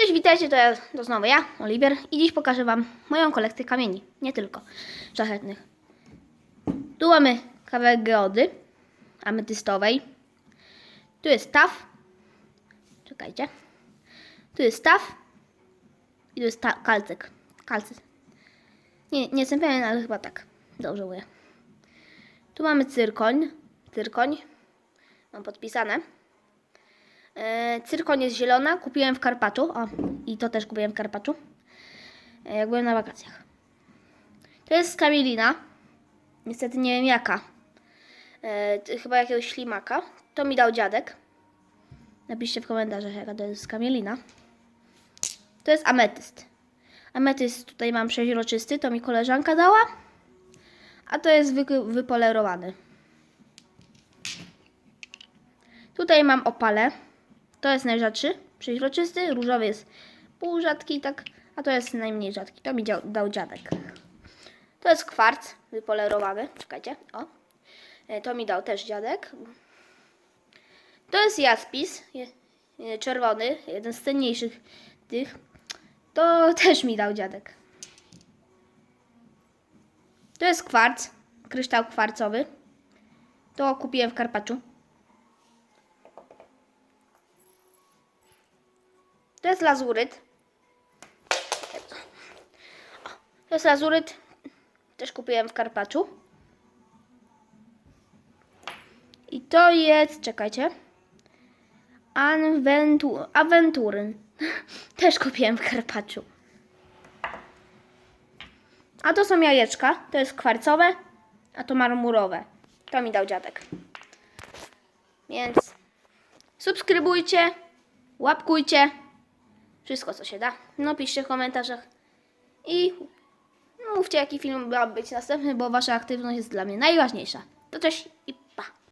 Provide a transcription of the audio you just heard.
Cześć, witajcie, to, ja, to znowu ja, Oliver i dziś pokażę Wam moją kolekcję kamieni, nie tylko szlachetnych. Tu mamy kawałek geody ametystowej. Tu jest taf. Czekajcie. Tu jest taf. I tu jest ta, kalcyk. Kalcyk. Nie, nie jestem pewien, ale chyba tak. Dobrze mówię. Tu mamy cyrkoń. Cyrkoń. Mam podpisane. E, Cyrkoń jest zielona, kupiłem w Karpaczu. O, i to też kupiłem w Karpaczu. E, Jak byłem na wakacjach. To jest skamielina. Niestety nie wiem jaka. E, chyba jakiegoś ślimaka. To mi dał dziadek. Napiszcie w komentarzach jaka to jest skamielina. To jest ametyst. Ametyst tutaj mam przeźroczysty, to mi koleżanka dała. A to jest wy, wypolerowany. Tutaj mam opale. To jest najrzadszy, przeźroczysty. Różowy jest półrzadki, tak. A to jest najmniej rzadki. To mi dział, dał dziadek. To jest kwarc wypolerowany. Czekajcie. O. E, To mi dał też dziadek. To jest jaspis. e, Czerwony. Jeden z cenniejszych tych. To też mi dał dziadek. To jest kwarc. Kryształ kwarcowy. To kupiłem w Karpaczu. To jest lazuryt. To jest lazuryt. Też kupiłem w Karpaczu. I to jest, czekajcie. Anventu, Aventuryn. Też kupiłem w Karpaczu. A to są jajeczka. To jest kwarcowe, a to marmurowe. To mi dał dziadek. Więc subskrybujcie, łapkujcie. Wszystko, co się da. No, piszcie w komentarzach. I mówcie, jaki film miał być następny, bo wasza aktywność jest dla mnie najważniejsza. To cześć i pa!